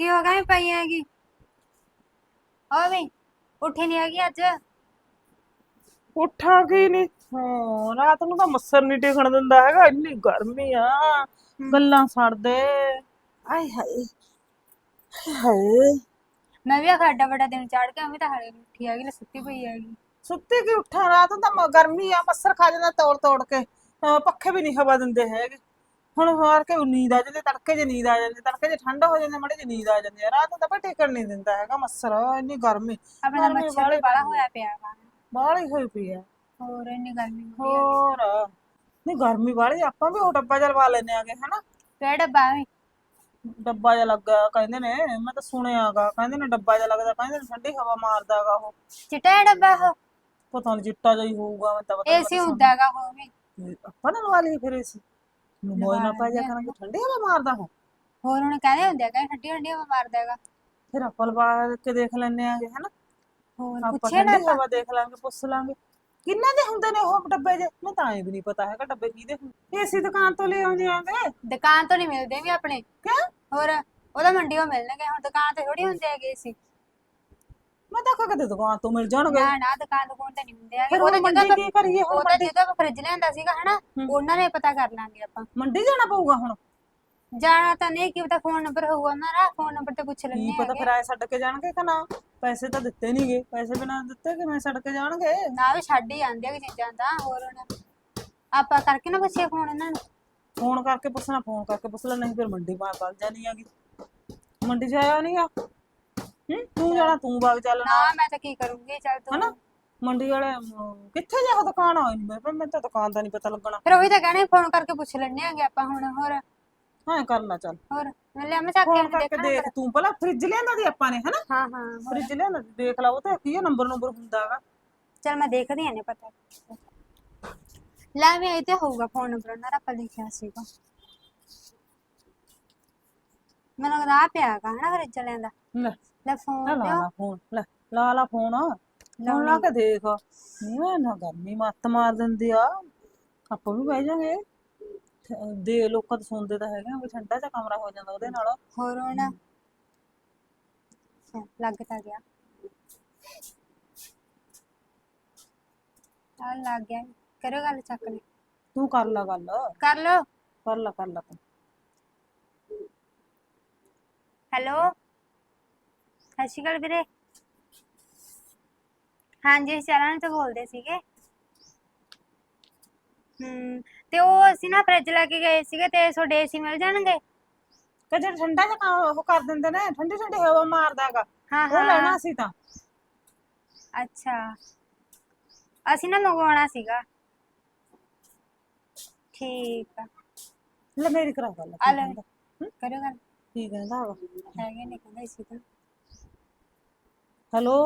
ਕੀ ਹੋ ਗਿਆ ਮੈਂ ਪਈ ਹੈਗੀ? ਓ ਵੀ ਉੱਠੀ ਨਹੀਂ ਹੈਗੀ ਅੱਜ? ਉੱਠਾ ਕੀ ਨਹੀਂ ਹਾਂ ਰਾਤ ਨੂੰ ਤਾਂ ਮੱਸਰ ਨਹੀਂ ਟਿਕਣ ਦਿੰਦਾ ਹੈਗਾ ਇੰਨੀ ਗਰਮੀ ਆ ਗੱਲਾਂ ਛੱਡਦੇ ਆਏ ਹਾਏ। ਹਾਏ। ਮੈਂ ਵੀ ਖਾਡਾ ਬੜਾ ਦਿਨ ਚੜ ਕੇ ਮੈਂ ਤਾਂ ਹਲੇ ਨੀ ਉੱਠੀ ਹੈਗੀ ਲੈ ਸੁੱਤੀ ਪਈ ਹੈਗੀ। ਸੁੱਤੇ ਕੀ ਉੱਠਾ? ਰਾਤ ਨੂੰ ਤਾਂ ਮ- ਗਰਮੀ ਆ ਮੱਸਰ ਖਾ ਜਾਂਦਾ ਤੋੜ ਤੋੜ ਕੇ। ਅਹ ਪੱਖੇ ਵੀ ਨਹੀਂ ਹਵਾ ਦਿੰਦੇ ਹੈਗੇ। ਹੁਣ ਹਾਰ ਕੇ ਨੀਂਦ ਆ ਜਾਂਦੀ ਤੜਕੇ ਜੇ ਨੀਂਦ ਆ ਜਾਂਦੀ ਤੜਕੇ ਜੇ ਠੰਡਾ ਹੋ ਜਾਂਦਾ ਮੜੇ ਜੇ ਨੀਂਦ ਆ ਜਾਂਦੀ ਆ। ਰਾਤ ਨੂੰ ਤਾਂ ਬਈ ਟਿਕਣ ਨਹੀਂ ਦਿੰਦਾ ਹੈਗਾ ਮੱਸਰ ਇੰਨੀ ਗਰਮੀ। ਆਪਣਾ ਤਾਂ ਗਰਮੀ ਮੱਛਰ ਵਾਲੀ ਵੀ ਬੜਾ ਹੋਇਆ ਪਿਆ ਵਾ। ਬਾਹਲੀ ਹੋਈ ਪਈ ਆ। ਹੋਰ ਇੰਨੀ ਗਰਮੀ ਹੋ ਰਹੀ ਆ। ਹੋਰ ਨਹੀਂ ਗਰਮੀ ਵਾਲੀ ਆਪਾਂ ਵੀ ਉਹ ਡੱਬਾ ਜਲਵਾ ਲੈਨੇ ਆਗੇ ਹਨਾ? ਕਿਹੜਾ ਡੱਬਾ ਵੀ? ਡੱਬਾ ਜਿਹਾ ਲੱਗਾ ਕਹਿੰਦੇ ਨੇ ਮੈਂ ਤਾਂ ਸੁਣਿਆਗਾ ਕਹਿੰਦੇ ਨੇ ਡੱਬਾ ਜਿਹਾ ਲੱਗਦਾ ਕਹਿੰਦੇ ਨੇ ਠੰਡੀ ਹਵਾ ਮਾਰਦਾਗਾ ਉਹ। ਚਿੱਟਾ ਜਿਹਾ ਡੱਬਾ ਉਹ? ਪਤਾ ਨਹੀਂ ਚਿੱਟਾ ਜਿਹਾ ਹੀ ਹੋਊਗਾ ਮੈਂ ਤਾਂ ਪਤਾ ਏਸੀ ਹੁੰਦਾ ਹੈਗਾ ਉਹ ਵੀ। ਆਪਾਂ ਨੇ ਲਵਾ ਲਈ ਫਿਰ ਏਸੀ। ਮੋਏ ਨਾ ਪੈ ਜਾ ਕਰਾਂਗੇ ਠੰਡੀ ਹਵਾ ਮਾਰਦਾ ਹੋ ਹੋਰ ਹੁਣ ਕਹਿੰਦੇ ਹੁੰਦੇ ਹੈਗਾ ਠੰਡੀ ਠੰਡੀ ਹਵਾ ਮਾਰਦਾ ਹੈਗਾ। ਫਿਰ ਆਪਾਂ ਲਵਾ ਕੇ ਦੇਖ ਲੈਨੇ ਆਗੇ ਹਨਾ। ਹੋਰ ਆਪਾਂ ਪੁੱਛੇ ਨਾ ਠੰਡੀ ਹਵਾ ਦੇਖ ਲਾਂਗੇ ਪੁੱਛ ਲਾਂਗੇ। ਕਿੰਨਾ ਦੇ ਹੁੰਦੇ ਨੇ ਉਹ ਡੱਬੇ ਜੇ? ਮੈਂ ਤਾਂ ਐ ਵੀ ਨਹੀਂ ਪਤਾ ਹੈਗਾ ਡੱਬੇ ਕਿਹਦੇ ਹੁੰਦੇ। ਏਸੀ ਦੁਕਾਨ ਤੋਂ ਲੈ ਆਉਂਦੇ ਆਂਗੇ। ਦੁਕਾਨ ਤੋਂ ਨਹੀਂ ਮਿਲਦੇ ਵੀ ਆਪਣੇ। ਕਿਉਂ? ਹੋਰ ਉਹਦਾ ਮੰਡੀੋਂ ਮਿਲਣਗੇ ਹੁਣ ਦੁਕਾਨ ਤੇ ਥੋੜੀ ਹੁੰਦੇ ਹੈਗੇ ਸੀ ਮੈਂ ਤਾਂ ਕਦੇ ਦੁਕਾਨ ਤੋਂ ਮਿਲ ਜਾਣਗੇ। ਨਾ ਨਾ ਦੁਕਾਨ ਦੁਕਾਨ ਤੇ ਨਹੀਂ ਹੁੰਦੇ ਹੈਗੇ। ਫਿਰ ਹੁਣ ਮੰਡੀ ਕੀ ਕਰੀਏ? ਹੁਣ ਤਾਂ ਜਦੋਂ ਆਪਾਂ ਫ੍ਰਿਜ ਲਿਆਂਦਾ ਸੀਗਾ ਹਨਾ? ਉਹਨਾਂ ਨੇ ਪਤਾ ਕਰ ਲਾਂਗੇ ਆਪਾਂ। ਮੰਡੀ ਜਾਣਾ ਪਊਗਾ ਹੁਣ? ਜਾਣਾ ਤਾਂ ਨਹੀਂ ਕਿ ਪਤਾ ਫੋਨ ਨੰਬਰ ਹੋਊਗਾ ਉਹਨਾਂ ਦਾ ਫੋਨ ਨੰਬਰ ਤੇ ਪੁੱਛ ਕੀ ਲੈਣੇ ਪਤਾ ਫਿਰ ਆਏ ਛੱਡ ਕੇ ਜਾਣਗੇ ਕਿ ਨਾ? ਪੈਸੇ ਤਾਂ ਦਿੱਤੇ ਨਹੀਂਗੇ। ਪੈਸੇ ਬਿਨਾਂ ਦਿੱਤੇ ਕਿਵੇਂ ਛੱਡ ਕੇ ਜਾਣਗੇ? ਨਾ ਵੀ ਛੱਡ ਹੀ ਜਾਂਦੇ ਆ ਚੀਜ਼ਾਂ ਤਾਂ ਹੋਰ ਹੁਣ ਆਪਾਂ ਕਰਕੇ ਨਾ ਪੁੱਛੇ ਫੋਨ ਇਹਨਾਂ ਨੂੰ। ਫੋਨ ਕਰਕੇ ਪੁੱਛਣਾ ਫੋਨ ਕਰਕੇ ਪੁੱਛ ਲੈ ਨਹੀਂ ਫਿਰ ਮੰਡੀ ਪਾ ਵਗ ਜਾਣੀ ਹੈਗੀ। ਮੰਡੀ ਚ ਆਇਆ ਨਹੀਂ ਆ ਹੂੰ? ਤੂੰ ਜਾਣਾ ਤੂੰ ਵਗ ਚੱਲਣਾ। ਨਾ ਮੈਂ ਤਾਂ ਕੀ ਕਰੂੰਗੀ ਚੱਲ ਤੂੰ। ਹਨਾ? ਮੰਡੀ ਵਾਲੇ ਅਮ, ਕਿੱਥੇ ਜਾ ਦੁਕਾਨ ਆ ਨਹੀਂ ਮੈਂ ਤਾਂ ਦੁਕਾਨ ਦਾ ਨਹੀਂ ਪਤਾ ਲੱਗਣਾ। ਫਿਰ ਉਹੀ ਤਾਂ ਕਹਿਣੇ ਫੋਨ ਕਰਕੇ ਪੁੱਛ ਲੈਣੇ ਆਂਗੇ ਆਪਾਂ ਹੁਣ ਹੋਰ। ਹਾਂ ਕਰ ਲੈ ਚੱਲ। ਹੋਰ ਮੈਂ ਲਿਆ ਮੈਂ ਚੱਕ ਕੇ ਫੋਨ ਕਰਕੇ ਦੇਖਣਾ ਦੇਖ ਤੂੰ ਪਹਿਲਾਂ ਫ੍ਰਿਜ ਲਿਆਂਦਾ ਦੀ ਆਪਾਂ ਨੇ ਹਨਾ? ਹਾਂ ਹਾਂ ਫ੍ਰਿਜ ਲਿਆਂਦਾ ਸੀ, ਦੇਖ ਲਾ ਉਹ ਤੇ ਕੀ ਨੰਬਰ ਨੰਬਰ ਹੁੰਦਾਗਾ ਚਲ ਮੈਂ ਦੇਖਦੀ ਆਂ ਨੇ ਪਤਾ ਲੈ ਮੈਂ ਇਹ ਤੇ ਹੋਊਗਾ ਫੋਨ ਨੰਬਰ ਉਹਨਾਂ ਦਾ ਆਪਾਂ ਲਿਖਿਆ ਸੀਗਾ। ਮੈਨੂੰ ਲੱਗਦਾ ਆ ਪਿਆ ਹੈਗਾ ਹਨਾ ਫਿਰ ਚੱਲਿਆਂ ਦਾ। ਲੈ। ਲੈ ਫੋਨ ਲੈ ਲਾ ਲਾ ਫੋਨ ਲੈ ਲਾ ਲਾ ਫੋਨ ਫੋਨ ਲਾ ਕੇ ਦੇਖ। ਨਹੀਂ ਨਾ ਗਰਮੀ ਮੱਤ ਮਾਰ ਦਿੰਦੀ ਆ। ਆਪਾਂ ਵੀ ਬਹਿ ਜਾਾਂਗੇ। ਦੇ ਲੋਕਾਂ ਤਾਂ ਸੁਣਦੇ ਤਾਂ ਹੈਗੇ ਆ ਵੀ ਠੰਡਾ ਜਿਹਾ ਕਮਰਾ ਹੋ ਜਾਂਦਾ ਉਹਦੇ ਨਾਲ। ਹੋਰ ਹੁਣ? ਅੱਛਾ, ਲੱਗ ਤਾਂ ਗਿਆ। ਆ ਲੱਗ ਗਿਆ। ਕਰੋ ਗੱਲ ਚੱਕ ਲੈ। ਤੂੰ ਕਰ ਲਾ ਗੱਲ। ਕਰ ਲੋ ਕਰ ਲਾ ਕਰ ਲਾ ਤੂੰ। ਹੈਲੋ? ਸਤਿ ਸ਼੍ਰੀ ਅਕਾਲ ਵੀਰੇ। ਹਾਂਜੀ ਚਰਨ ਤੋਂ ਬੋਲਦੇ ਸੀਗੇ। ਹਮ ਤੇ ਉਹ ਅਸੀਂ ਨਾ ਫ੍ਰਿਜ ਲੈ ਕੇ ਗਏ ਸੀਗੇ ਤੇ ਤੁਹਾਡੇ ਏਸੀ ਮਿਲ ਜਾਣਗੇ? ਕਿ ਜਿਹੜਾ ਠੰਡਾ ਜਿਹਾ ਉਹ ਕਰ ਦਿੰਦੇ ਨੇ ਠੰਡੀ ਠੰਡੀ ਹਵਾ ਮਾਰਦਾਗਾ ਹਾਂ ਉਹ ਹਾਂ। ਲੈਣਾ ਸੀ ਤਾਂ। ਅੱਛਾ। ਅਸੀਂ ਨਾ ਮੰਗਵਾਉਣਾ ਸੀਗਾ। ਠੀਕ ਆ। ਲੈ ਮੇਰੀ ਕਰਾ ਗੱਲ ਆ ਲੈ ਕਰੋ ਗੱਲ। ਕੀ ਕਹਿੰਦਾ ਵਾ? ਹੈਗੇ ਨੇ ਕਹਿੰਦਾ ਸੀ ਤਾਂ। ਹੈਲੋ।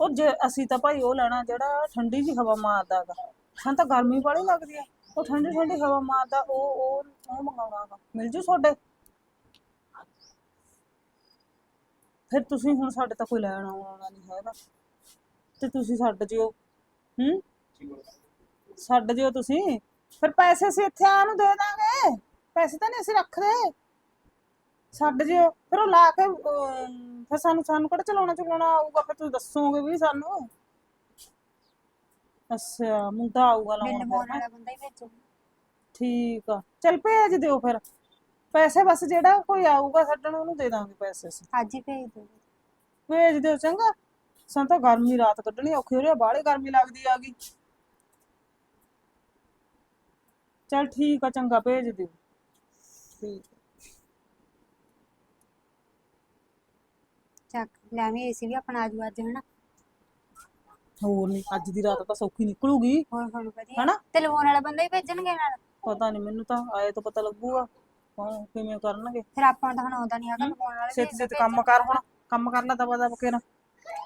ਉਹ ਜੇ ਅਸੀਂ ਤਾਂ ਭਾਈ ਉਹ ਲੈਣਾ ਜਿਹੜਾ ਠੰਡੀ ਜੀ ਹਵਾ ਮਾਰਦਾਗਾ ਸਾਨੂੰ ਤਾਂ ਗਰਮੀ ਬੜੀ ਲੱਗਦੀ ਆ। ਉਹ ਠੰਡੀ ਠੰਡੀ ਹਵਾ ਮਾਰਦਾ, ਉਹ ਉਹ ਉਹ ਮੰਗਾਉਣਾਗਾ ਮਿਲ ਜੂ ਤੁਹਾਡੇ? ਫਿਰ ਤੁਸੀਂ ਹੁਣ ਸਾਡੇ ਤਾਂ ਕੋਈ ਲੈਣ ਆਉਣਾ ਨਹੀਂ ਹੈਗਾ। ਤੇ ਤੁਸੀਂ ਛੱਡ ਜਿਓ। ਹੂੰ? ਛੱਡ ਜਿਓ ਤੁਸੀਂ। ਫਿਰ ਪੈਸੇ ਅਸੀਂ ਇੱਥੇ ਆ ਨੂੰ ਦੇ ਦਾਂਗੇ। ਪੈਸੇ ਤਾਂ ਨਹੀਂ ਅਸੀਂ ਰੱਖਦੇ। ਛੱਡ ਜਿਓ। ਫਿਰ ਉਹ ਲਾ ਕੇ ਫਿਰ ਸਾਨੂੰ ਸਾਨੂੰ ਕਿਹੜਾ ਚਲਾਉਣਾ ਚਲਾਉਣਾ ਆਊਗਾ? ਫਿਰ ਤੁਸੀਂ ਦੱਸੋਗੇ ਵੀ ਸਾਨੂੰ। ਅੱਛਾ ਮੁੰਡਾ ਆਊਗਾ ਲਾਉਣ ਮੋਨ ਫਿਰ ਵਾਲਾ ਬੰਦਾ ਹੀ ਭੇਜੋ। ਠੀਕ ਆ। ਚਲ ਭੇਜ ਦਿਓ ਫਿਰ। ਪੈਸੇ ਬਸ ਜਿਹੜਾ ਕੋਈ ਆਊਗਾ ਛੱਡਣ ਉਹਨੂੰ ਦੇ ਦਾਂਗੇ ਪੈਸੇ ਅਸੀਂ। ਅੱਜ ਹੀ ਭੇਜ ਦਿਓ। ਭੇਜ ਦਿਓ ਚੰਗਾ। ਸਾਨੂੰ ਤਾਂ ਗਰਮੀ ਰਾਤ ਕੱਢਣੀ ਔਖੀ ਹੋ ਰਹੀ ਆ ਬਾਹਲੀ ਗਰਮੀ ਲੱਗਦੀ ਆ ਗਈ ਚਲ ਠੀਕ ਆ ਚੰਗਾ ਭੇਜ ਦਿਓ। ਠੀਕ ਆ। ਚੱਕ ਲੈ ਮੈਂ ਏਸੀ ਵੀ ਆਪਣਾ ਆਜੂ ਅੱਜ ਹਨਾ? ਹੋਰ ਨਹੀਂ ਅੱਜ ਦੀ ਰਾਤ ਤਾਂ ਸੌਖੀ ਨਿਕਲੂਗੀ। ਹੋਰ ਹੋਰ ਵਧੀਆ। ਹਨਾ? ਤੇ ਲਵਾਉਣ ਵਾਲਾ ਬੰਦਾ ਹੀ ਭੇਜਣਗੇ ਨਾਲ? ਪਤਾ ਨਹੀਂ ਮੈਨੂੰ ਤਾਂ ਆਏ ਤਾਂ ਪਤਾ ਲੱਗੂਗਾ ਹਾਂ ਕਿਵੇਂ ਕਰਨਗੇ। ਫਿਰ ਆਪਾਂ ਨੂੰ ਤਾਂ ਹੁਣ ਆਉਂਦਾ ਨਹੀਂ ਹੈਗਾ ਲਵਾਉਣ ਵਾਲੇ ਛੇਤੀ ਛੇਤੀ ਕੰਮ ਕਰ ਹੁਣ ਕੰਮ ਕਰ ਲੈ ਦਬਾ ਦਬ ਕੇ ਨਾ।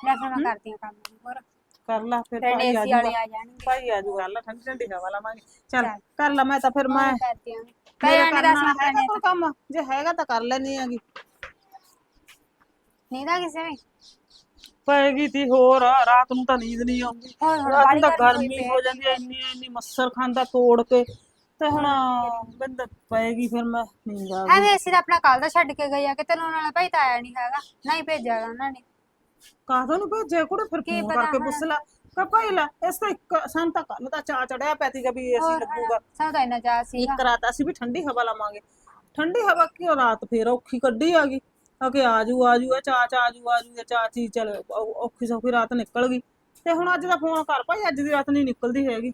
ਲੈ ਫਿਰ ਮੈਂ ਕਰਦੀ ਹਾਂ ਕੰਮ ਹੋਰ। ਕਰ ਲੈ ਫਿਰ ਫਿਰ ਭਾਈ ਆ ਏਸੀ ਵਾਲੇ ਜਾਊਗਾ ਆ ਜਾਣਗੇ। ਭਾਈ ਆ ਜਾਊਗਾ ਲੈ ਠੰਡੀ ਠੰਡੀ ਹਵਾ ਲਾਵਾਂਗੇ। ਚੱਲ ਕਰ ਲੈ ਮੈਂ ਤਾਂ ਫਿਰ ਮੈਂ ਕਰਦੀ ਹਾਂ। ਮੇਰਾ ਕਈ ਕਰਨਾ ਦਸ ਹੈਗਾ ਕੋਈ ਕੰਮ? ਜੇ ਹੈਗਾ ਤਾਂ ਕਰ ਲੈਣੀ ਆਗੀ ਨਹੀਂ ਦਾ ਕਿਸੇ ਵੀ ਪਏਗੀ ਤੀ ਹੋਰ ਰਾਤ ਨੂੰ ਤਾਂ ਨੀਂਦ ਨਹੀਂ ਆਉਂਦੀ। ਹੋਰ ਰਾਤ ਨੂੰ ਤਾਂ ਗਰਮੀ ਗਰਮੀ ਹੋ ਜਾਂਦੀ ਐ ਇੰਨੀ ਇੰਨੀ ਮੱਛਰ ਖਾਂਦਾ ਤੋੜ ਕੇ। ਤੇ ਹੁਣ ਬੰਦ ਪਏਗੀ ਫਿਰ ਮੈਂ ਨੀਂਦ ਆ ਗਈ। ਐਵੇਂ ਅਸੀਂ ਤਾਂ ਆਪਣਾ ਕੱਲ ਦਾ ਛੱਡ ਕੇ ਗਏ ਆ ਕਿ ਤੈਨੂੰ ਉਹਨਾਂ ਭਾਈ ਤਾਂ ਆਇਆ ਨਹੀਂ ਹੈਗਾ ਨਹੀਂ ਭੇਜਿਆ ਗਾ ਉਹਨਾਂ ਨੇ। ਕਾਹਦੋਂ ਨੂੰ ਭੇਜਿਆ? ਕੁੜੇ ਫਿਰ ਕੀ ਪਤਾ ਕਰਕੇ। ਪੁੱਛ ਲੈ। ਭਾਈ ਲੈ ਇਸ ਤਾਂ ਇੱਕ ਸਾਨੂੰ ਤਾਂ ਕੱਲ ਦਾ ਚਾਹ ਚੜਿਆ ਪੈਤੀ ਗਾ ਵੀ ਹੋਰ ਲੱਗੂਗਾ। ਸਾਨੂੰ ਤਾਂ ਇੰਨਾ ਚਾਹ ਸੀਗਾ। ਇੱਕ ਰਾਤ ਅਸੀਂ ਵੀ ਠੰਡੀ ਹਵਾ ਲਾਵਾਂਗੇ। ਠੰਡੀ ਹਵਾ ਕਿਉਂ? ਰਾਤ ਫੇਰ ਔਖੀ ਕੱਢੀ ਆ ਗਈ। ਆ ਕਿ ਆਜੂ ਆਜੂ ਚਾਹ ਚਾਹ ਆਜੂ ਆਜੂ ਇਹ ਚਾਹ ਚੀ ਚਲ ਔਖੀ ਸੌਖੀ ਰਾਤ ਨਿਕਲ ਗਈ। ਤੇ ਹੁਣ ਅੱਜ ਦਾ ਫੋਨ ਕਰ ਭਾਈ ਅੱਜ ਦੀ ਰਾਤ ਨਹੀਂ ਨਿਕਲਦੀ ਹੈਗੀ।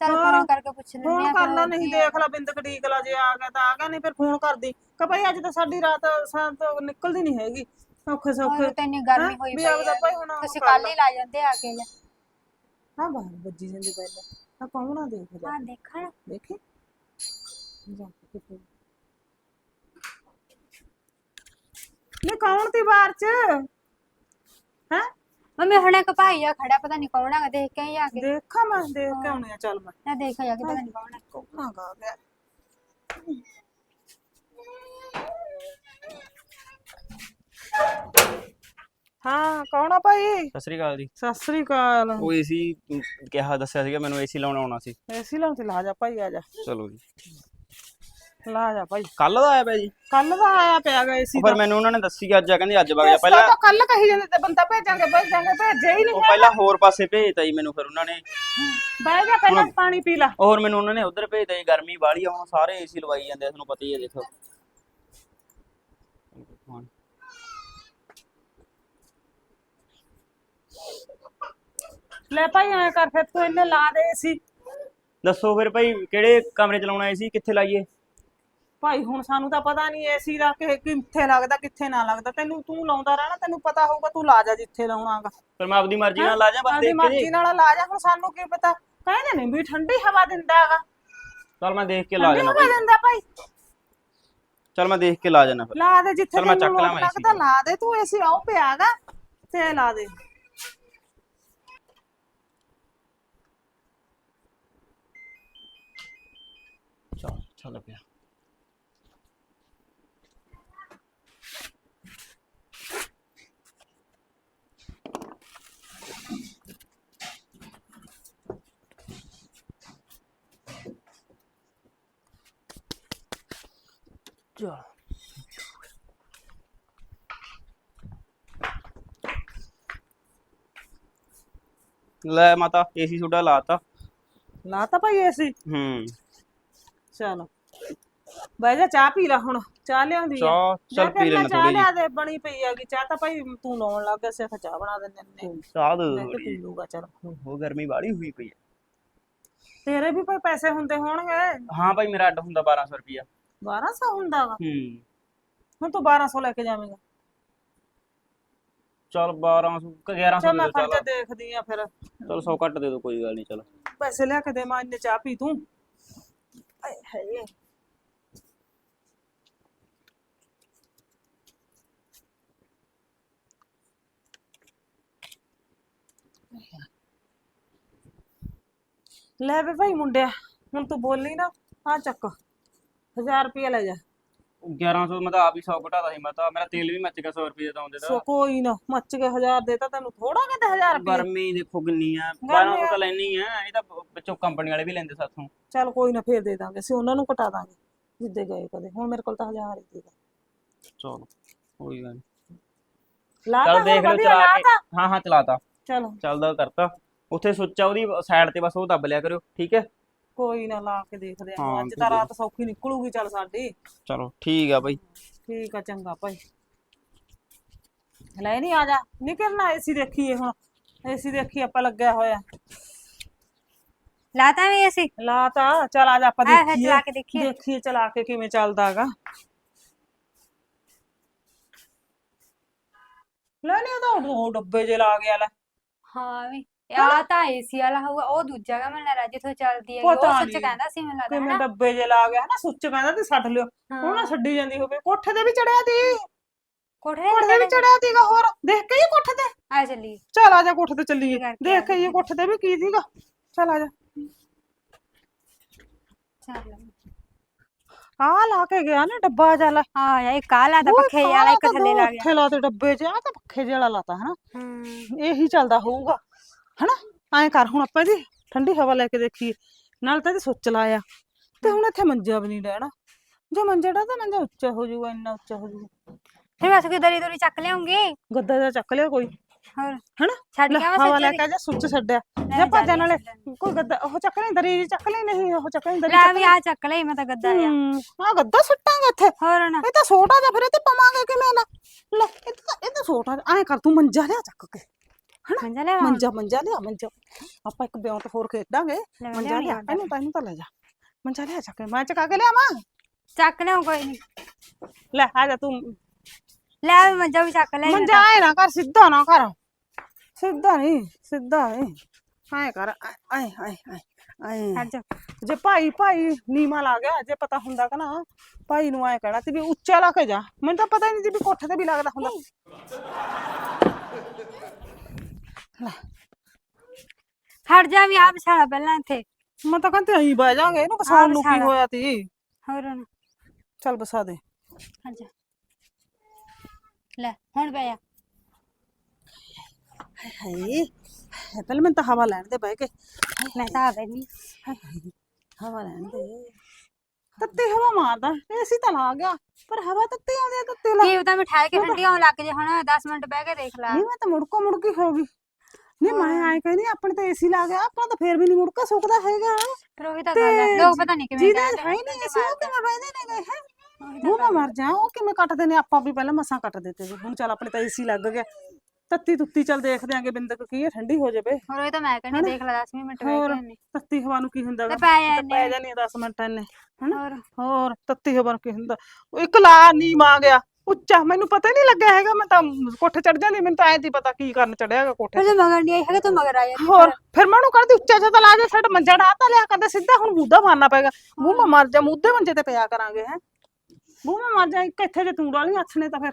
ਚੱਲ ਹਾਂ। ਫੋਨ ਕਰਕੇ ਪੁੱਛ ਲੈਂਦੇ ਫੋਨ ਆ ਕਰ ਲੈ ਨਹੀਂ ਦੇਖ ਲੈ ਬਿੰਦ ਕਟੀਕ ਲਾ ਜੇ ਆ ਗਿਆ ਤਾਂ ਆ ਗਿਆ ਨਹੀਂ ਫਿਰ ਫੋਨ ਕਰਦੀ। ਕਿ ਭਾਈ ਅੱਜ ਤਾਂ ਸਾਡੀ ਰਾਤ ਸਾਤ ਨਿਕਲਦੀ ਨਹੀਂ ਹੈਗੀ। ਔਖੇ ਸੌਖੇ ਤਾਂ ਇੰਨੀ ਗਰਮੀ ਹੈਂ? ਹੋਈ ਪਈ ਆਪਦਾ ਆ। ਭਾਈ ਹੁਣ ਉਹ ਤੁਸੀਂ ਕੱਲ ਲਾ। ਹੀ ਲਾ ਜਾਂਦੇ ਆ ਕੇ। ਲੈ ਹਾਂ ਬਾਹਰ ਵੱਜੀ ਜਾਂਦੀ ਪਹਿਲਾਂ। ਆ ਕੌਣ ਆ ਦੇਖ ਜਾ ਹਾਂ ਦੇਖਣ। ਦੇਖੀ। ਜਾ ਕੇ ਕਿਤੇ ਨੇ ਕੌਣ ਤੀ ਬਾਹਰ ਚ? ਹੈ? ਮੰਮੀ ਹੁਣ ਇੱਕ ਭਾਈ ਆ ਖੜਾ ਪਤਾ ਨਹੀਂ ਕੌਣ ਹੈਗਾ ਦੇਖ ਕੇ ਆ ਕੇ। ਦੇਖਾਂ ਮੈਂ ਦੇਖ ਕੇ ਆਉਣੀ ਆ ਚੱਲ ਮੈਂ। ਨਾ ਦੇਖਿਆ ਜਾ ਕੇ ਪਤਾ ਨਹੀਂ ਕੌਣ ਹੈ ਕੌਣ ਆ ਗਿਆ ਹਾਂ ਕੌਣ ਆ ਭਾਈ? ਸਤਿ ਸ੍ਰੀ ਅਕਾਲ ਜੀ। ਸਤਿ ਸ੍ਰੀ ਅਕਾਲ। ਉਹ ਏਸੀ ਕਿਹਾ ਦੱਸਿਆ ਸੀਗਾ ਮੈਨੂੰ ਏਸੀ ਲਾਉਣ ਆਉਣਾ ਸੀ। ਏਸੀ ਲਾਉਂ ਤੇ ਲਾ ਜਾ ਭਾਈ ਆ ਜਾ। ਚਲੋ ਜੀ। ਲਾ ਜਾ ਭਾਈ। ਕੱਲ ਦਾ ਆਇਆ ਪਿਆ ਜੀ? ਕੱਲ ਦਾ ਆਇਆ ਪਿਆ ਗਾ ਏਸੀ ਫਿਰ ਮੈਨੂੰ ਉਹਨਾਂ ਨੇ ਦੱਸੀ ਕਿ ਅੱਜ ਆ ਕਹਿੰਦੇ ਅੱਜ ਵਗ ਜਾ ਪਹਿਲਾਂ। ਤਾਂ ਕੱਲ ਕਹੀ ਜਾਂਦੇ ਤੇ ਬੰਦਾ ਭੇਜਾਂਗੇ ਭੇਜਾਂਗੇ ਭੇਜਿਆ ਹੀ ਨਹੀਂ ਉਹ ਪਹਿਲਾਂ ਹੋਰ ਪਾਸੇ ਭੇਜਤਾ ਜੀ ਮੈਨੂੰ ਫਿਰ ਉਹਨਾਂ ਨੇ। ਬਹਿ ਜਾ ਪਹਿਲਾਂ ਪਾਣੀ ਪੀ ਲਾ। ਹੋਰ ਮੈਨੂੰ ਉਹਨਾਂ ਨੇ ਉਧਰ ਭੇਜਤਾ ਜੀ ਗਰਮੀ ਬਾਹਲੀ ਆ ਹੁਣ ਸਾਰੇ ਏਸੀ ਲਵਾਈ ਜਾਂਦੇ ਤੁਹਾਨੂੰ ਪਤਾ ਹੀ ਹੈ ਦੇਖੋ। ਲੈ ਭਾਈ ਐ ਕਰ ਫਿਰ ਤੂੰ ਇਹਨੇ ਲਾ ਦੇ ਏਸੀ। ਦੱਸੋ ਫਿਰ ਭਾਈ ਕਿਹੜੇ ਕਮਰੇ ਚ ਲਾਉਣਾ ਏਸੀ ਕਿੱਥੇ ਲਾਈਏ? ਭਾਈ ਹੁਣ ਸਾਨੂੰ ਤਾਂ ਪਤਾ ਨਹੀਂ ਏਸੀ ਦਾ ਕਿ ਕਿੱਥੇ ਲੱਗਦਾ ਕਿੱਥੇ ਨਾ ਲੱਗਦਾ। ਤੈਨੂੰ ਤੂੰ ਲਾਉਂਦਾ ਰਹਿਣਾ ਤੈਨੂੰ ਪਤਾ ਹੋਊਗਾ ਤੂੰ ਲਾ ਜਾ ਜਿੱਥੇ ਲਾਉਣਾਗਾ। ਫਿਰ ਮੈਂ ਆਪਦੀ ਮਰਜ਼ੀ ਨਾਲ ਲਾ ਜਾ ਬਸ ਆਪਣੀ ਦੇਖ ਕੇ ਮਰਜ਼ੀ ਜੀ। ਨਾਲ ਲਾ ਜਾ ਹੁਣ ਸਾਨੂੰ ਕੀ ਪਤਾ। ਕਹਿੰਦੇ ਨੇ ਵੀ ਠੰਡੀ ਹਵਾ ਦਿੰਦਾ ਹੈਗਾ ਚਲ ਮੈਂ ਦੇਖ ਕੇ ਲਾ ਠੰਡੀ ਜਾਣਾ ਹਵਾ ਦਿੰਦਾ ਭਾਈ। ਚਲ ਮੈਂ ਦੇਖ ਕੇ ਲਾ ਜਾਣਾ ਫਿਰ। ਲਾ ਦੇ ਜਿੱਥੇ ਚੱਲ ਮੈਂ ਤੈਨੂੰ ਚੱਕ ਲਾਂ ਲੋੜ AC ਲੱਗਦਾ ਲਾ ਦੇ। ਤੂੰ ਏਸੀ ਆਉ ਪਿਆਗਾ ਤੇ ਲਾ ਦੇ। ਚਲ ਚੱਲ ਪਿਆ। ਲੈ ਮਾਤਾ ਏਸੀ ਤੁਹਾਡਾ ਲਾਤਾ। ਲਾ ਤਾਂ ਭਾਈ ਏਸੀ ਹੂੰ। ਚਲ। ਬਹਿ ਜਾ ਚਾਹ ਪੀ ਲੈ ਹੁਣ ਚਾਹ ਲਿਆਉਂਦੀ ਆ। ਚਾਹ ਚੱਲ ਮੈਂ ਪੀ ਕਹਿੰਦਾ ਲੈਣਾ ਚਾਹ ਥੋੜੀ ਲਿਆ ਦੇ ਬਣੀ ਪਈ ਹੈਗੀ। ਚਾਹ ਤਾਂ ਭਾਈ ਤੂੰ ਲਾਉਣ ਲੱਗ ਗਿਆ ਸੀ ਆਖਿਆ ਚਾਹ ਬਣਾ ਦਿੰਦੇ ਨੇ ਚਾਹ ਦੇ ਮੈਂ ਕਿ ਪੀ ਲੂਗਾ ਚਲ। ਹੋ ਗਰਮੀ ਬਾੜੀ ਹੋਈ ਪਈ ਹੈ ਤੇਰੇ ਵੀ ਭਾਈ ਪੈਸੇ ਹੁੰਦੇ ਹੋਣਗੇ? ਹਾਂ ਭਾਈ ਮੇਰਾ ਅੱਡ ਹੁੰਦਾ 1200 ਰੁਪਿਆ 1200 ਹੁੰਦਾ ਵਾ? ਹੂੰ। ਹੁਣ ਤੂੰ 1200 ਲੈ ਕੇ ਜਾਵੇਂਗਾ। ਚਲ 1200 ਕਿ 1100 ਚਲ ਦੇ ਮੈਂ ਦਿਓ ਖਰਚਾ ਚਲ ਦੇਖਦੀ ਆ ਫਿਰ। ਚਲ 100 ਘੱਟ ਦੇ ਦਿਓ ਕੋਈ ਗੱਲ ਨਹੀਂ ਚਲ। ਪੈਸੇ ਲਿਆ ਕੇ ਦੇ ਮੈਂ ਇੰਨੇ ਚਾਹ ਪੀ ਤੂੰ। ਆਏ ਹਾਏ। ਲੈ ਵੇ ਭਾਈ ਮੁੰਡਿਆ ਹੁਣ ਤੂੰ ਬੋਲੀ ਨਾ ਆ ਚੱਕ। 1000 ਰੁਪਏ ਲੈ ਜਾ। 1100 ਮੈਂ ਤਾਂ ਆਪ ਹੀ 100 ਘਟਾਦਾ ਸੀ ਮੈਂ ਤਾਂ ਮੇਰਾ ਤੇਲ ਵੀ ਮੱਚ ਗਿਆ 100 ਰੁਪਏ ਦਾ ਆਉਂਦੇ ਸੋ ਦਾ ਕੋਈ ਨਾ ਮੱਚ ਕੇ 1000 ਦੇਤਾ ਤੈਨੂੰ ਥੋੜਾ ਕਹਿੰਦਾ 1000 ਰੁਪਏ। ਗਰਮੀ ਦੇਖੋ ਕਿੰਨੀ ਆ 1200 ਤਾਂ ਲੈਣੀ ਆ ਇਹ ਤਾਂ ਵਿੱਚੋਂ ਕੰਪਨੀ ਵਾਲੇ ਵੀ ਲੈਂਦੇ ਸਾਥੋਂ। ਚੱਲ ਕੋਈ ਨਾ ਫੇਰ ਦੇ ਦਾਂਗੇ ਅਸੀਂ ਉਹਨਾਂ ਨੂੰ ਕਟਾ ਦਾਂਗੇ ਜਿੱਦੇ ਗਏ ਕਦੇ। ਹੁਣ ਮੇਰੇ ਕੋਲ ਤਾਂ 1000 ਹੀ ਦੇਗਾ ਚਲੋ ਕੋਈ ਗੱਲ ਲਾ ਚਲ ਦੇਖ ਲਓ ਚਲਾ ਕੇ। ਹਾਂ ਹਾਂ ਚਲਾਤਾ। ਚਲੋ। ਚੱਲਦਾ ਕਰਤਾ। ਉੱਥੇ ਸੁੱਚ ਉਹਦੀ ਸਾਈਡ ਤੇ ਬਸ ਉਹ ਦੱਬ ਲਿਆ ਕਰਿਓ ਠੀਕ ਹੈ? ਕੋਈ ਨਾ ਲਾ ਕੇ ਦੇਖਦੇ ਆ। ਹਾਂ, ਅੱਜ ਤੇ ਤਾਂ ਦੇਖ। ਰਾਤ ਸੌਖੀ ਨਿਕਲੂਗੀ ਚੱਲ ਸਾਡੀ। ਚਲੋ ਠੀਕ ਆ ਬਾਈ। ਠੀਕ ਆ ਚੰਗਾ ਭਾਈ। ਲੈ ਨਹੀਂ ਆ ਜਾ। ਨਿਕਲਣਾ ਏਸੀ ਦੇਖੀਏ ਹੁਣ। ਏਸੀ ਦੇਖੀ ਆਪਾਂ ਲੱਗਿਆ ਹੋਇਆ। ਲਾਤਾ ਵੀ ਅਸੀਂ ਲਾ ਤਾਂ ਚੱਲ ਆ ਜਾ ਆਪਾਂ ਹਾਂ, ਹਾਂ, ਦੇਖੀਏ। ਚਲਾ ਕੇ ਦੇਖੀਏ। ਦੇਖੀਏ ਚਲਾ ਕੇ ਕਿਵੇਂ ਚੱਲਦਾ ਹੈਗਾ ਲੈ ਨਹੀਂ ਉਹਦਾ ਉਹ ਡੱਬੇ ਜੇ ਲਾ ਗਿਆ ਲੈ। ਹਾਂ ਵੀ। ਆ ਤਾਂ ਏਸੀ ਵਾਲਾ ਹੋਊਗਾ ਉਹ ਦੂਜਾ ਗਾ ਮੈਨੂੰ ਲੱਗਦਾ ਜਿੱਥੋਂ ਚੱਲਦੀ ਹੈ ਉਹ ਪਤਾ ਸੱਚ ਨੀ। ਕਹਿੰਦਾ ਸੀ ਮੈਨੂੰ ਲੱਗਦਾ ਕਿਵੇਂ ਹਨਾ ਡੱਬੇ ਜੇ ਲਾ ਗਿਆ ਨਾ ਸੁੱਚ ਕਹਿੰਦਾ ਤੇ ਛੱਡ ਲਿਓ। ਉਹ ਨਾ ਛੱਡੀ ਜਾਂਦੀ ਹੋਵੇ। ਕੋਠੇ ਤੇ ਵੀ ਚੜਿਆ ਤੀ। ਕੋਠੇ ਕੋਠੇ ਤੇ ਵੀ ਚੜਿਆ ਤੀਗਾ ਹੋਰ। ਦੇਖ ਕੇ ਹੀ ਕੋਠੇ ਤੇ? ਆ ਚੱਲੀ। ਚੱਲ ਆ ਜਾ ਕੋਠੇ ਤੇ ਚੱਲੀਏ। ਕਰਕੇ ਦੇਖ ਕੇ ਇਹ ਕੋਠੇ ਤੇ ਵੀ ਕੀ ਸੀਗਾ ਚੱਲ ਆ ਜਾ। ਚੱਲ। ਆ ਲਾ ਕੇ ਗਿਆ ਨਾ ਡੱਬਾ ਜਾ ਲੈ ਹਾਂ ਯਾ ਇੱਕ ਆ ਲਾਤਾ ਪੱਖੇ ਵਾਲਾ ਇੱਕ ਥੱਲੇ ਲਾ ਗਿਆ। ਪੱਖੇ ਲਾ ਤੇ ਡੱਬੇ 'ਚ ਆ ਤਾਂ ਪੱਖੇ ਜਿਹਾ ਲਾਤਾ ਹਨਾ? ਹੂੰ। ਇਹੀ ਚੱਲਦਾ ਹੋਊਗਾ। ਹਨਾ? ਐਂ ਕਰ ਹੁਣ ਆਪਾਂ ਇਹਦੀ ਠੰਡੀ ਹਵਾ ਲੈ ਕੇ ਦੇਖੀਏ। ਨਾਲ ਤਾਂ ਇਹਦੇ ਸੁੱਚ ਲਾਇਆ। ਤੇ ਹੁਣ ਇੱਥੇ ਮੰਜਾ ਵੀ ਨਹੀਂ ਰਹਿਣਾ ਜੇ ਮੰਜਾ ਡਾ ਤਾਂ ਮੰਜਾ ਉੱਚਾ ਹੋ ਜਾਊਗਾ ਇੰਨਾ ਉੱਚਾ ਹੋ ਜਾਊਗਾ। ਫਿਰ ਮੈਂ ਸੁਕੀ ਦਰੀ ਦੋਰੀ ਚੱਕ ਲਿਆਉਂਗੀ? ਗੱਦਾ ਜਿਹਾ ਚੱਕ ਲਿਆ ਕੋਈ। ਹੋਰ? ਹਨਾ? ਛੱਡ ਲੈ, ਕੇ ਆਵਾਂ ਹਵਾ ਲੈ ਕੇ ਜਾ ਸੁੱਚ ਛੱਡਿਆ। ਲੈ ਜਾਂ ਵਾਲੇ ਛੱਡਣ। ਕੋਈ ਗੱਦਾ ਉਹ ਚੱਕ ਲਈ ਦਰੀ ਚੱਕ ਲਈ ਨਹੀਂ ਉਹ ਚੱਕ ਲਈ ਦਰੀ ਲੈ ਚੱਕ ਵੀ ਆ ਚੱਕ ਲਈ ਮੈਂ ਤਾਂ ਗੱਦਾ ਆ ਆ ਗੱਦਾ ਸੁੱਟਾਂਗੇ ਇੱਥੇ। ਹੋਰ ਨਾ। ਇਹ ਤਾਂ ਛੋਟਾ ਜਿਹਾ ਫਿਰ ਇਹ ਤੇ ਪਵਾਂਗੇ ਕਿਵੇਂ ਨਾ। ਲੈ ਇਹ ਤਾਂ ਇਹ ਤਾਂ ਛੋਟਾ ਐਂ ਕਰ ਤੂੰ ਮੰਜਾ ਲਿਆ ਚੱਕ ਕੇ। ਮੰਜਾ ਲੈ ਮੰਜਾ ਮੰਜਾ ਲਿਆ ਮੰਜਾ। ਆਪਾਂ ਇੱਕ ਬਿਉਂਤ ਹੋਰ ਖੇਡਾਂਗੇ ਮੰਜਾ ਲਿਆ। ਆ ਇਹਨੂੰ ਤਾਂ ਇਹਨੂੰ ਤਾਂ ਲੈ ਜਾ। ਮੰਜਾ ਲਿਆ ਚੱਕ ਮੈਂ ਚਕਾ ਕੇ ਲਿਆਵਾਂ? ਚੱਕ ਲਿਆਉਂ ਕੋਈ ਨਹੀਂ ਲੈ ਆ ਜਾ ਤੂੰ। ਲੈ ਮੰਜਾ ਵੀ ਚੱਕ ਲੈ ਮੰਜਾ ਐ ਨਾ ਕਰ ਸਿੱਧਾ ਨਾ ਕਰ। ਸਿੱਧਾ ਨਹੀਂ ਸਿੱਧਾ ਨਹੀਂ। ਐ ਕਰ ਐ ਐ ਐ ਹਟ ਜਾ। ਜੇ ਭਾਈ ਭਾਈ ਨੀਮਾ ਲਾ ਗਿਆ ਜੇ ਪਤਾ ਹੁੰਦਾ ਕਿ ਨਾ ਭਾਈ ਨੂੰ ਐ ਕਹਿਣਾ ਤੇ ਵੀ ਉੱਚਾ ਲਾ ਕੇ ਜਾ। ਮੈਨੂੰ ਤਾਂ ਪਤਾ ਨਹੀਂ ਸੀ ਵੀ ਕੋਠੇ ਤੇ ਵੀ ਲੱਗਦਾ ਹੁੰਦਾ। ਹਟ ਜਾ ਵੀ ਆ ਵਿਛਾਲਾ ਪਹਿਲਾਂ ਇੱਥੇ। ਮੈਂ ਤਾਂ ਕਹਿੰਦੀ ਅਹੀਂ ਬਹਿ ਜਾਾਂਗੇ ਇਹਨੂੰ ਕਸਾਉਣ ਨੂੰ ਕੀ। ਹੋਇਆ ਤੀ? ਹੋਰ ਚੱਲ ਬਸਾ ਦੇ। ਹਟ ਜਾ। ਲੈ ਹੁਣ ਪੈ ਜਾ। ਹਾਏ ਪਹਿਲਾਂ ਤਾਂ ਹਵਾ ਲੈਣ ਦੇ ਬਹਿ ਕੇ। ਮੈਂ ਤਾਂ ਬੈਠੀ ਹਵਾ ਲੈਣ ਦੇ। ਤੱਤੀ ਹਵਾ ਮਾਰਦਾ ਏਸੀ ਤਾਂ ਲਾ ਗਿਆ ਪਰ ਹਵਾ ਤੱਤੀ ਆਉਂਦੀ ਆ ਤੱਤੀ ਲਾ। ਕੀ ਪਤਾ ਮਿਠਾਈ ਕੇ ਠੰਡੀ ਹੋਣ ਲੱਗ ਜੇ ਹੁਣ 10 ਮਿੰਟ ਬਹਿ ਕੇ ਦੇਖ ਲੈ। ਨਹੀਂ ਮੈਂ ਤਾਂ ਮੁੜਕੋ ਮੁੜਕੀ ਹੋ ਗਈ। ਨਹੀਂ ਮੈਂ ਆਏ ਕਹਿੰਦੀ ਆਪਣੇ ਤਾਂ ਏਸੀ ਲਾ ਗਿਆ ਆਪਣਾ ਤਾਂ ਫੇਰ ਵੀ ਨਹੀਂ ਮੁੜਕਾ ਸੁੱਕਦਾ ਹੈਗਾ। ਪਰ ਉਹੀ ਤਾਂ ਗੱਲ ਹੈ। ਲੋਕ ਪਤਾ ਨਹੀਂ ਕਿਵੇਂ ਜਿਹਦੇ ਕਹਿੰਦੇ ਹੈ ਹੀ ਨਹੀਂ ਏਸੀ ਉਹ ਕਿਵੇਂ ਬਹਿੰਦੇ ਨੇ ਗਏ ਹੈ? ਉਹ ਮੈਂ ਮਰ ਜਾ ਉਹ ਕਿਵੇਂ ਕੱਟਦੇ ਨੇ? ਆਪਾਂ ਵੀ ਪਹਿਲਾਂ ਮਸਾਂ ਕੱਟ ਦਿੱਤੇ ਸੀ ਹੁਣ ਚੱਲ ਆਪਣੇ ਤਾਂ ਏਸੀ ਲੱਗ ਗਿਆ। ਤੱਤੀ ਤੁੱਤੀ ਚੱਲ ਦੇਖਦੇ ਆਂਗੇ ਬਿੰਦਕ ਕੀ ਹੈ ਠੰਡੀ ਹੋ ਜਾਵੇ। ਹੋਰ ਉਹ ਤਾਂ ਮੈਂ ਕਹਿੰਦੀ ਦੇਖ ਲੈ 10 ਮਿੰਟ ਬਹਿ ਹੋਰ ਕੇ ਉਹਨੇ ਤੱਤੀ ਹਵਾ ਨੂੰ ਕੀ ਹੁੰਦਾ ਤੇ ਗਾ? ਪੈ ਤਾਂ ਜਾਂਦੇ ਪੈ ਜਾਣੀ 10 ਮਿੰਟਾਂ ਨੇ ਹਨਾ? ਹੋਰ। ਹੋਰ ਤੱਤੀ ਹਵਾ ਨੂੰ ਕੀ ਹੁੰਦਾ? ਉਹ ਇੱਕ ਲਾ ਨੀਮ ਆ ਗਿਆ। ਉੱਚਾ ਮੈਨੂੰ ਪਤਾ ਹੀ ਨਹੀਂ ਲੱਗਿਆ ਹੈਗਾ ਮੈਂ ਤਾਂ ਕੋਠੇ ਚੜ ਜਾਂਦੀ ਮੈਨੂੰ ਤਾਂ ਐਂ ਦੀ ਪਤਾ ਕੀ ਕਰਨ ਚੜਿਆਗਾ ਕੋਠੇ ਫਿਰ ਮਗਰ ਨਹੀਂ ਆਈ ਹੈਗਾ ਤੂੰ ਮਗਰ ਆ ਜਾਂਦੀ ਹੋਰ ਫਿਰ ਮੈਂ ਉਹਨੂੰ ਕਹਿੰਦੀ ਉੱਚਾ ਜਿਹਾ ਤਾਂ ਲਾ ਜਾ ਸਾਡਾ ਮੰਜਾ ਡਾ ਤਾਂ ਲਿਆ ਕਰਦੇ ਸਿੱਧਾ ਹੁਣ ਮੂਧਾ ਮਾਰਨਾ ਪਏਗਾ। ਮੂੰਹ ਮਾ ਮਰ ਜਾ ਮੂਧੇ ਮੰਜੇ ਤੇ ਪਿਆ ਕਰਾਂਗੇ ਹੈ। ਮੂੰਹ ਮਾ ਮਰ ਜਾ ਇੱਕ ਇੱਥੇ ਜੇ ਤੂੰ ਡਾਲੀ ਹੱਥ ਨੇ ਤਾਂ ਫਿਰ।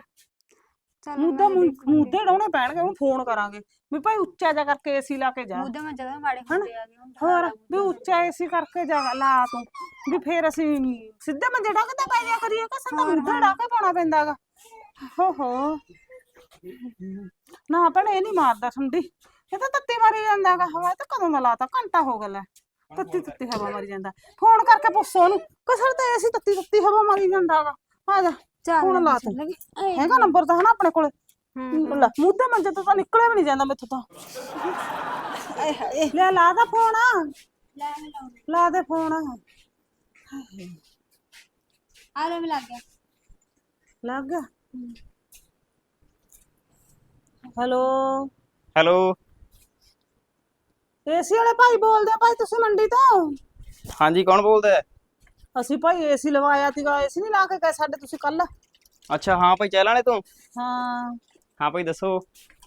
ਚੱਲ ਮੂਧੇ ਡਾਉਣੇ ਪੈਣਗੇ ਉਹਨੂੰ ਫੋਨ ਕਰਾਂਗੇ। ਵੀ ਭਾਈ ਉੱਚਾ ਜਿਹਾ ਕਰਕੇ ਏਸੀ ਲਾ ਕੇ ਜਾ। ਮੁੱਦੇ ਮੈਂ ਜਦੋਂ ਮਾੜੇ ਹੁੰਦੇ ਆ ਗਏ ਹੁਣ ਤਾਂ ਹੋਰ ਵੀ ਉੱਚਾ ਏਸੀ ਕਰਕੇ ਜਾ ਲਾ ਤੂੰ। ਵੀ ਫੇਰ ਅਸੀਂ ਸਿੱਧੇ ਮੰਜੇ ਡਾ ਕੇ ਤਾਂ ਪੈ ਜਾ ਕਰੀਏ ਕਿ ਸਾਨੂੰ ਮੂਧਾ ਡਾ ਕੇ ਪਾਉਣਾ ਪੈਂਦਾਗਾ। ਹੋ ਹੋ। ਨਾ ਭੈਣੇ ਇਹ ਨਹੀਂ ਮਾਰਦਾ ਠੰਡੀ ਇਹ ਤਾਂ ਤੱਤੀ ਮਾਰੀ ਜਾਂਦਾਗਾ। ਹਵਾ ਤਾਂ ਕਦੋਂ ਦਾ ਲਾਤਾ? ਘੰਟਾ ਹੋ ਗਿਆ ਲੈ। ਤੱਤੀ ਤੱਤੀ ਹਵਾ ਮਾਰੀ ਜਾਂਦਾ। ਫੋਨ ਕਰਕੇ ਪੁੱਛੋ ਉਹਨੂੰ। ਕਸਰ ਤੇ ਏਸੀ ਤੱਤੀ ਤੱਤੀ ਹਵਾ ਮਾਰੀ ਜਾਂਦਾਗਾ। ਆ ਜਾ। ਚੱਲ ਹੁਣ ਲਾ ਤੂੰ। ਹੈਗਾ ਨੰਬਰ ਤਾਂ ਹਨਾ ਆਪਣੇ ਕੋਲੇ? ਹੂੰ। ਲੈ ਮੂਧੇ ਮੰਜੇ ਤੋਂ ਤਾਂ ਨਿਕਲਿਆ ਵੀ ਨਹੀਂ ਜਾਂਦਾ ਮੈਥੋਂ ਤਾਂ। ਆਏ ਹਾਏ। ਲੈ ਲਾ ਦਾ ਫੋਨ ਲੈ ਲਾ ਦੇ ਫੋਨ ਆ ਲੈ ਲੱਗ ਗਿਆ। ਲੱਗ ਗਿਆ? ਹੈਲੋ? ਹੈਲੋ? ਏਸੀ ਵਾਲੇ ਭਾਈ ਬੋਲਦੇ ਆ ਭਾਈ ਤੁਸੀਂ ਮੰਡੀ ਤੋਂ? ਹਾਂਜੀ ਕੌਣ ਬੋਲਦਾ ਹੈ? ਅਸੀਂ ਭਾਈ ਏਸੀ ਲਵਾਇਆ ਸੀਗਾ ਏਸੀ ਨਹੀਂ ਲਾ ਕੇ ਗਏ ਸਾਡੇ ਤੁਸੀਂ ਕੱਲ? ਅੱਛਾ ਹਾਂ ਭਾਈ ਚਹਿਲਾਂ ਵਾਲੇ ਤੋਂ? ਹਾਂ। ਹਾਂ ਭਾਈ ਦੱਸੋ।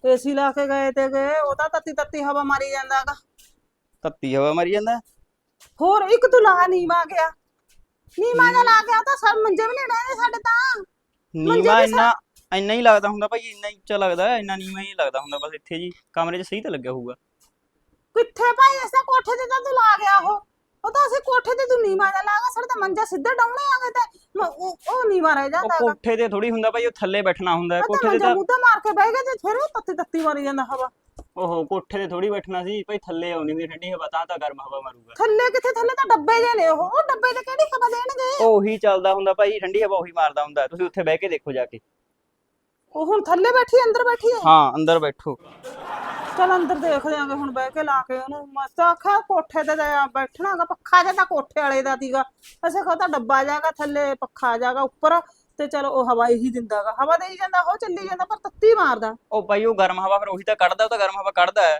ਏਸੀ ਲਾ ਕੇ ਗਏ ਤੇ ਗਏ ਉਹ ਤਾਂ ਤੱਤੀ ਤੱਤੀ ਹਵਾ ਮਾਰੀ ਜਾਂਦਾਗਾ ਤੱਤੀ ਹਵਾ ਮਰੀ ਜਾਂਦਾ? ਹੋਰ ਇੱਕ ਤੂੰ ਲਾ ਨੀਵਾ ਗਿਆ। ਨੀਵਾ ਜਿਹਾ ਲਾ ਗਿਆ ਤਾਂ ਸਰ ਮੰਜੇ ਵੀ ਨਹੀਂ ਰਹਿੰਦੇ ਸਾਡੇ ਤਾਂ। ਨੀਵਾ ਇੰਨਾ ਇੰਨਾ ਹੀ ਲੱਗਦਾ ਹੁੰਦਾ ਭਾਈ ਇੰਨਾ ਹੀ ਉੱਚਾ ਲੱਗਦਾ ਇੰਨਾ ਨੀਵਾ ਹੀ ਲੱਗਦਾ ਹੁੰਦਾ ਬਸ ਇੱਥੇ ਜੀ। ਕਮਰੇ 'ਚ ਸਹੀ ਤਾਂ ਲੱਗਿਆ ਹੋਊਗਾ। ਕਿੱਥੇ ਭਾਈ ਐਸਾ ਕੋਠੇ ਤੇ ਤਾਂ ਤੂੰ ਲਾ ਗਿਆ ਉਹ। ਤਾਂ ਅਸੀਂ ਕੋਠੇ ਤੇ ਤੂੰ ਨੀਵਾ ਜਿਹਾ ਲਾ ਗਿਆ ਸਾਡੇ ਤਾਂ ਮੰਜਾ ਸਿੱਧਾ ਡਾਉਣੇ ਆ ਗਏ ਤੇ ਮ- ਉਹ ਉਹ ਨੀਵਾ ਰਹਿ ਉਹ ਜਾਂਦਾ ਹੈਗਾ। ਕੋਠੇ ਤੇ ਥੋੜੀ ਹੁੰਦਾ ਭਾਈ ਉਹ ਥੱਲੇ ਬੈਠਣਾ ਹੁੰਦਾ ਹੈ। ਉਹ ਤਾਂ ਕੋਠੇ ਤੇ ਮੰਜਾ ਤਾਂ ਮੁੱਦਾ ਮਾਰ ਕੇ ਬਹਿ ਗਏ ਤੇ ਫਿਰ ਉਹ ਤੱਤੀ ਤੱਤੀ ਮਾਰੀ ਜਾਂਦਾ ਹਵਾ। ਓਹੋ ਕੋਠੇ ਤੇ ਥੋੜੀ ਬੈਠਣਾ ਸੀ ਭਾਈ ਥੱਲੇ ਆਉਂਦੀ ਹੁੰਦੀ ਠੰਡੀ ਹਵਾ ਤਾਂ ਤਾਂ ਗਰਮ ਹਵਾ ਮਾਰੂਗਾ। ਥੱਲੇ ਕਿੱਥੇ ਥੱਲੇ ਤਾਂ ਡੱਬੇ ਜੇ ਨੇ ਉਹ ਉਹ ਡੱਬੇ ਤੇ ਕਿਹੜੀ ਹਵਾ ਦੇਣਗੇ? ਉਹ ਉਹੀ ਚੱਲਦਾ ਹੁੰਦਾ ਭਾਈ ਠੰਡੀ ਹਵਾ ਉਹੀ ਮਾਰਦਾ ਹੁੰਦਾ ਤੁਸੀਂ ਉੱਥੇ ਬਹਿ ਕੇ ਦੇਖੋ ਜਾ ਕੇ। ਉਹ ਹੁਣ ਥੱਲੇ ਬੈਠੀ ਅੰਦਰ ਬੈਠੀ ਹੈ? ਹਾਂ ਅੰਦਰ ਬੈਠੋ। ਚਲ ਅੰਦਰ ਦੇਖ ਲਿਆਂਗੇ ਹੁਣ ਬਹਿ ਕੇ ਲਾ ਕੇ ਉਹਨੂੰ। ਮਸਤ ਆਖਿਆ ਕੋਠੇ ਤੇ ਜਾ ਬੈਠਣਾਗਾ ਪੱਖਾ ਜਿਹਾ ਤਾਂ ਕੋਠੇ ਵਾਲੇ ਦਾ ਸੀਗਾ। ਅਸੀਂ ਕਹੋ ਤਾਂ ਡੱਬਾ ਜਾਗਾ ਥੱਲੇ ਪੱਖਾ ਜਾਗਾ ਉੱਪਰ। ਤੇ ਚਲ ਉਹ ਹਵਾ ਹੀ ਦਿੰਦਾਗਾ ਹਵਾ ਦੇਈ ਜਾਂਦਾ ਉਹ ਚੱਲੀ ਜਾਂਦਾ ਪਰ ਤੱਤੀ ਮਾਰਦਾ। ਉਹ ਭਾਈ ਉਹ ਗਰਮ ਹਵਾ ਫਿਰ ਉਹੀ ਤਾਂ ਕੱਢਦਾ ਉਹ ਤਾਂ ਗਰਮ ਹਵਾ ਕੱਢਦਾ ਹੈ।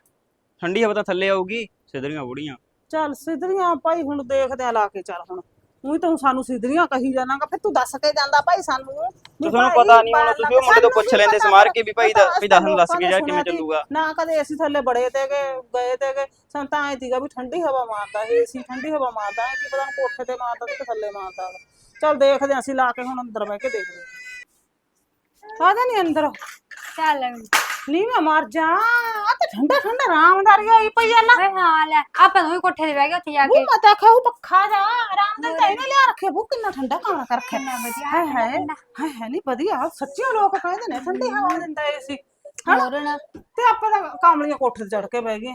ਠੰਡੀ ਹਵਾ ਤਾਂ ਥੱਲੇ ਆਊਗੀ ਸਿੱਧਰੀਆਂ ਬੁੜੀਆਂ। ਚੱਲ ਸਿੱਧਰੀਆਂ ਭਾਈ ਹੁਣ ਦੇਖਦੇ ਆ ਲਾ ਕੇ ਚੱਲ ਹੁਣ। ਉਹੀ ਤਾਂ ਸਾਨੂੰ ਸਿੱਧਰੀਆਂ ਕਹੀ ਜਾਣਾਗਾ ਫਿਰ ਤੂੰ ਦੱਸ ਕੇ ਜਾਂਦਾ ਭਾਈ ਸਾਨੂੰ ਵੀ ਤੁਹਾਨੂੰ ਭਾਈ ਪਤਾ ਨਹੀਂ ਹੁਣ ਤੁਸੀਂ ਉਹ ਮੁੰਡੇ ਤੋਂ ਸਾਨੂੰ ਪੁੱਛ ਲੈਂਦੇ ਪਤਾ ਸਮਾਰ। ਕੇ ਵੀ ਭਾਈ ਦਾ ਵੀ ਅਸੀਂ ਦੱਸ ਨੂੰ ਕੇ ਨੇ ਜਾ ਕਿਵੇਂ ਸੀ। ਚੱਲੂਗਾ ਨਾ ਕਦੇ ਅਸੀਂ ਥੱਲੇ ਬੜੇ ਤੇ ਗਏ ਗਏ ਤੇ ਗਏ ਸਾਨੂੰ ਤਾਂ ਐ ਸੀਗਾ ਵੀ ਠੰਡੀ ਹਵਾ ਮਾਰਦਾ ਏਸੀ ਠੰਡੀ ਹਵਾ ਮਾਰਦਾ ਕੀ ਪਤਾ ਨਹੀਂ ਕੋਠੇ ਤੇ ਮਾਰਦਾ ਤੇ ਥੱਲੇ ਮਾਰਦਾ ਵਾ। ਚੱਲ ਦੇਖਦੇ ਹਾਂ ਅਸੀਂ ਲਾ ਕੇ ਹੁਣ ਅੰਦਰ ਬਹਿ ਕੇ ਦੇਖਦੇ ਹਾਂ। ਆ ਜਾ ਨਹੀਂ ਅੰਦਰ ਚੱਲ। ਨਹੀਂ ਮੈਂ ਮਰ ਜਾ ਆ ਤੇ ਠੰਡਾ ਠੰਡਾ ਆਰਾਮਦਾਰੀ ਹੋਈ ਪਈ ਆ ਨਾ। ਓਏ ਹਾਂ ਲੈ ਆਪਾਂ ਦੋਵੇਂ ਕੋਠੇ ਤੇ ਬਹਿ ਗਏ ਉੱਥੇ ਜਾ ਉਹ ਕੇ। ਮੈਂ ਤਾਂ ਖਾਉ ਪੱਖਾ ਜਾ ਆਰਾਮਦਾਰੀ ਤਾਂ ਇਹਨੇ ਲਿਆ ਰੱਖੇ ਬੂ ਕਿੰਨਾ ਠੰਡਾ ਕਮਰਾ ਕਰ ਰੱਖਿਆ। ਕਿੰਨਾ ਵਧੀਆ ਹਾਏ ਹਾਏ ਹਾਏ ਹਾਏ ਨਹੀਂ ਵਧੀਆ ਸੱਚੀ ਲੋਕ ਕਹਿੰਦੇ ਨੇ ਠੰਡੀ ਹਵਾ ਦਿੰਦਾ ਏਸੀ ਹੋਰ ਨਾ। ਤੇ ਆਪਾਂ ਤਾਂ ਕਾਮਲੀਆਂ ਕੋਠੇ ਤੇ ਚੜ ਕੇ ਬਹਿ ਗਏ।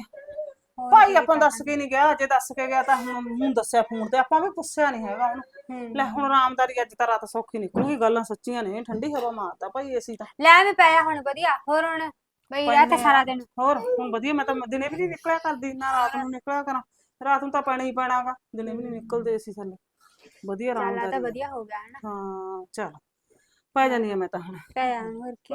ਭਾਈ ਆਪਾਂ ਨੂੰ। ਦੱਸ ਕੇ ਨਹੀਂ ਗਿਆ ਜੇ ਦੱਸ ਕੇ ਗਿਆ ਤਾਂ ਹੁਣ ਹੁਣ ਦੱਸਿਆ ਫੋਨ ਤੇ ਆਪਾਂ ਵੀ ਪੁੱਛਿਆ ਨਹੀਂ ਹੈਗਾ ਉਹਨੂੰ ਹੂੰ। ਲੈ ਹੁਣ ਆਰਾਮਦਾਰੀ ਅੱਜ ਤਾਂ ਰਾਤ ਸੌਖੀ ਨਿਕਲੂਗੀ ਗੱਲਾਂ ਸੱਚੀਆਂ ਨੇ ਠੰਡੀ ਹਵਾ ਮਾਰਦਾ ਭਾਈ ਅਸੀਂ ਤਾਂ। ਲੈ ਮੈਂ ਪਿਆ ਹੁਣ ਵਧੀਆ ਹੋਰ ਹੁਣ ਬਈ ਰਹਿ ਤੇ ਸਾਰਾ। ਦਿਨ। ਹੋਰ ਹੁਣ ਵਧੀਆ ਮੈਂ ਤਾਂ ਦਿਨੇ ਵੀ ਨਹੀਂ ਨਿਕਲਿਆ ਕਰਦੀ ਨਾ ਰਾਤ ਨੂੰ ਨਿਕਲਿਆ ਕਰਾਂ ਰਾਤ ਨੂੰ ਤਾਂ ਪੈਣਾ ਹੀ ਪੈਣਾਗਾ ਦਿਨੇ ਵੀ ਨਹੀਂ ਨਿਕਲਦੇ ਅਸੀਂ ਥੱਲੇ। ਵਧੀਆ ਚੱਲ ਆ ਤਾਂ ਆਰਾਮਦਾਰੀ ਵਧੀਆ ਹੋ ਗਿਆ ਹਨਾ। ਹਾਂ ਚਲ ਪੈ ਜਾਨੀ ਆ ਮੈਂ ਤਾਂ ਹੁਣ। ਪਿਆ ਹੋਰ ਕੀ।